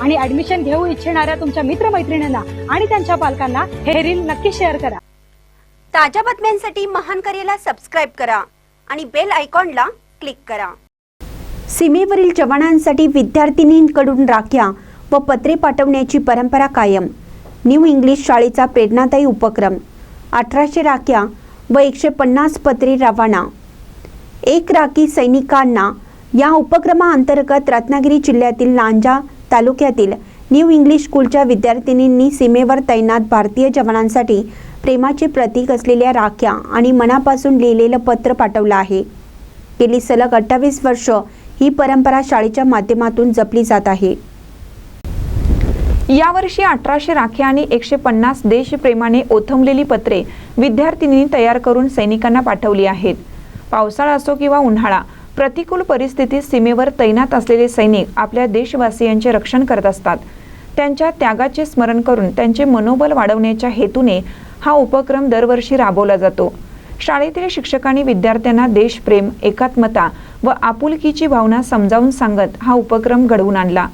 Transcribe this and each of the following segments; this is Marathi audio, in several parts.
आणि ऍडमिशन घेऊ इच्छिणाऱ्या तुमच्या मित्रमैत्रिणींना आणि त्यांच्या पालकांना हे रील नक्की शेअर करा. ताज्या बातम्यांसाठी महान करेला सबस्क्राईब करा आणि बेल आयकॉनला क्लिक करा. सीमेवरील जवानांसाठी विद्यार्थिनींकडून राख्या व पत्रे पाठवण्याची परंपरा कायम. न्यू इंग्लिश शाळेचा प्रेरणादायी उपक्रम. अठराशे राख्या व एकशे पन्नास पत्रे रवाना. एक राखी सैनिकांना या उपक्रमाअंतर्गत रत्नागिरी जिल्ह्यातील लांजा तालुक्यातील न्यू इंग्लिश स्कूलच्या विद्यार्थिनींनी सीमेवर तैनात भारतीय जवानांसाठी प्रेमाचे प्रतीक असलेल्या राख्या आणि मनापासून लिहिलेलं पत्र पाठवलं आहे. गेली सलग अठ्ठावीस वर्ष ही परंपरा शाळेच्या माध्यमातून जपली जात आहे. यावर्षी अठराशे राख्या आणि एकशे पन्नास देशप्रेमाने ओथंबलेली पत्रे विद्यार्थिनींनी तयार करून सैनिकांना पाठवली आहेत. पावसाळा असो किंवा उन्हाळा प्रतिकूल परिस्थितीत सीमेवर तैनात असलेले सैनिक आपल्या देशवासियांचे रक्षण करत असतात. त्यांच्या त्यागाचे स्मरण करून त्यांचे मनोबल वाढवण्याच्या हेतूने हा उपक्रम दरवर्षी राबवला जातो. शाळेतील शिक्षकांनी विद्यार्थ्यांना देशप्रेम एकात्मता व आपुलकीची भावना समजावून सांगत हा उपक्रम घडवून आणला.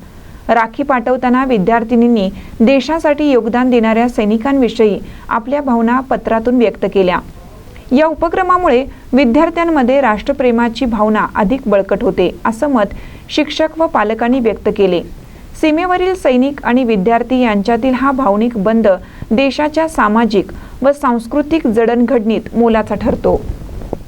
राखी पाठवताना विद्यार्थिनींनी देशासाठी योगदान देणाऱ्या सैनिकांविषयी आपल्या भावना पत्रातून व्यक्त केल्या. या उपक्रमामुळे विद्यार्थ्यांमध्ये राष्ट्रप्रेमाची भावना अधिक बळकट होते असं मत शिक्षक व पालकांनी व्यक्त केले. सीमेवरील सैनिक आणि विद्यार्थी यांच्यातील हा भावनिक बंध देशाच्या सामाजिक व सांस्कृतिक जडणघडणीत मोलाचा ठरतो.